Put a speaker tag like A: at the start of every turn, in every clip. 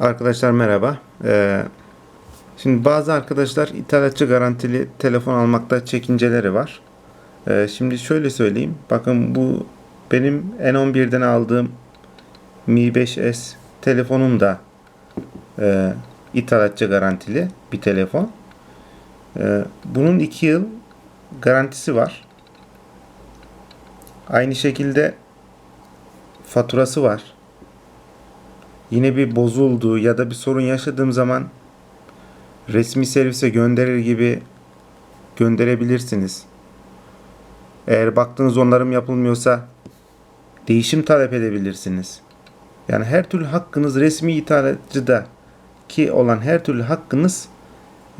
A: Arkadaşlar merhaba. Ee, şimdi bazı arkadaşlar ithalatçı garantili telefon almakta çekinceleri var. Ee, şimdi şöyle söyleyeyim. Bakın bu benim N11'den aldığım Mi 5S telefonum da e, ithalatçı garantili bir telefon. Ee, bunun 2 yıl garantisi var. Aynı şekilde faturası var yine bir bozuldu ya da bir sorun yaşadığım zaman resmi servise gönderir gibi gönderebilirsiniz. Eğer baktığınız onarım yapılmıyorsa değişim talep edebilirsiniz. Yani her türlü hakkınız resmi ithalatçıda ki olan her türlü hakkınız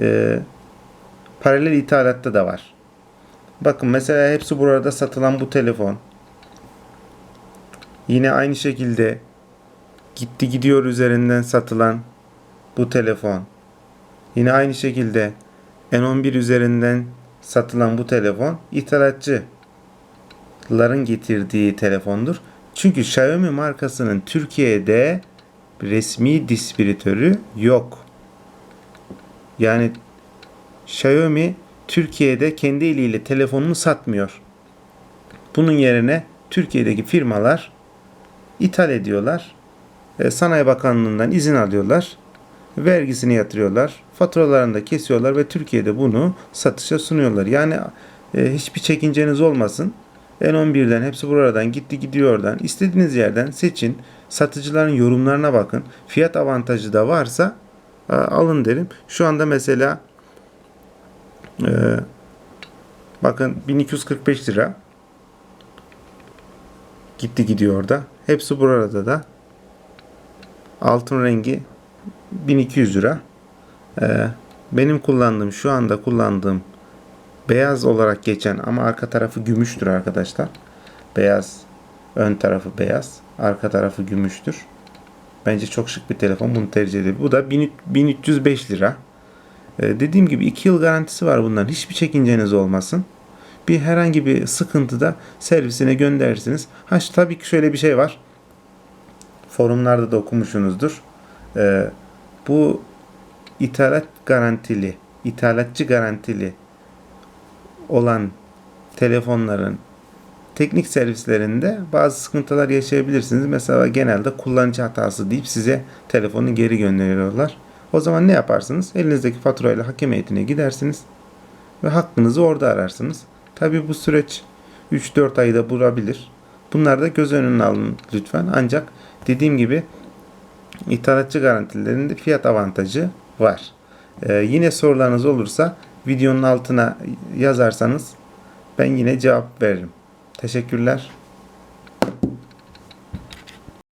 A: e, paralel ithalatta da var. Bakın mesela hepsi burada satılan bu telefon. Yine aynı şekilde gitti gidiyor üzerinden satılan bu telefon. Yine aynı şekilde N11 üzerinden satılan bu telefon ithalatçıların getirdiği telefondur. Çünkü Xiaomi markasının Türkiye'de resmi distribütörü yok. Yani Xiaomi Türkiye'de kendi eliyle telefonunu satmıyor. Bunun yerine Türkiye'deki firmalar ithal ediyorlar Sanayi Bakanlığı'ndan izin alıyorlar. Vergisini yatırıyorlar. Faturalarını da kesiyorlar ve Türkiye'de bunu satışa sunuyorlar. Yani e, hiçbir çekinceniz olmasın. N11'den hepsi buradan gitti gidiyor oradan. İstediğiniz yerden seçin. Satıcıların yorumlarına bakın. Fiyat avantajı da varsa e, alın derim. Şu anda mesela e, bakın 1245 lira gitti gidiyor orada. Hepsi burada da Altın rengi 1200 lira. Ee, benim kullandığım şu anda kullandığım beyaz olarak geçen ama arka tarafı gümüştür arkadaşlar. Beyaz ön tarafı beyaz arka tarafı gümüştür. Bence çok şık bir telefon. Bunu tercih ederim. Bu da 1305 lira. Ee, dediğim gibi 2 yıl garantisi var bunların. Hiçbir çekinceniz olmasın. Bir herhangi bir sıkıntıda servisine gönderirsiniz. Ha tabii ki şöyle bir şey var forumlarda da okumuşsunuzdur. Ee, bu ithalat garantili, ithalatçı garantili olan telefonların teknik servislerinde bazı sıkıntılar yaşayabilirsiniz. Mesela genelde kullanıcı hatası deyip size telefonu geri gönderiyorlar. O zaman ne yaparsınız? Elinizdeki faturayla hakem heyetine gidersiniz ve hakkınızı orada ararsınız. Tabi bu süreç 3-4 ayda bulabilir. Bunlar da göz önüne alın lütfen. Ancak dediğim gibi ithalatçı garantilerinde fiyat avantajı var. Ee, yine sorularınız olursa videonun altına yazarsanız ben yine cevap veririm. Teşekkürler.